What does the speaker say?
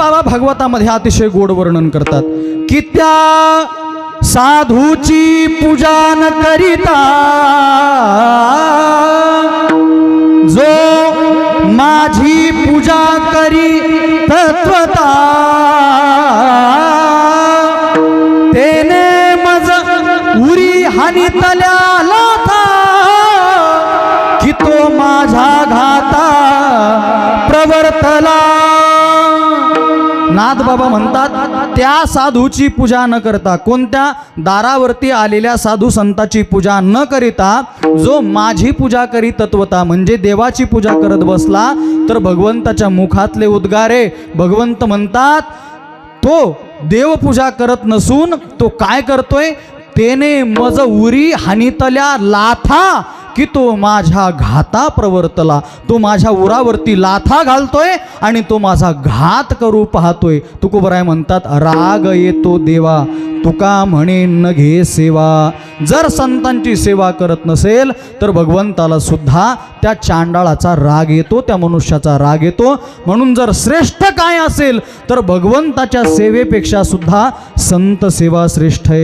बाबा भागवतामध्ये अतिशय गोड वर्णन करतात. की त्या साधूची पूजा न करिता जो माझी पूजा करी तत्वता तेने मज उरी हानी तल्याला था की तो नाथ बाबा म्हणतात त्या साधूची पूजा न करता कोणत्या दारावरती आलेल्या साधू संताची पूजा न करिता जो माझी पूजा करी तत्वता म्हणजे देवाची पूजा करत बसला तर भगवंताच्या मुखातले उद्गारे. भगवंत म्हणतात तो देवपूजा करत नसून तो काय करतोय? तेने मज उरी हानितल्या लाथा की तो माझ्या घाता प्रवर्तला. तो माझ्या उरावरती लाथा घालतोय आणि तो माझा घात करू पाहतोय. तुकोबराय म्हणतात राग येतो देवा तुका म्हणे न घे सेवा. जर संतांची सेवा करत नसेल तर भगवंताला सुद्धा त्या चांडाळाचा राग येतो त्या मनुष्याचा राग येतो. म्हणून जर श्रेष्ठ काय असेल तर भगवंताच्या सेवेपेक्षा सुद्धा संत सेवा श्रेष्ठ आहे.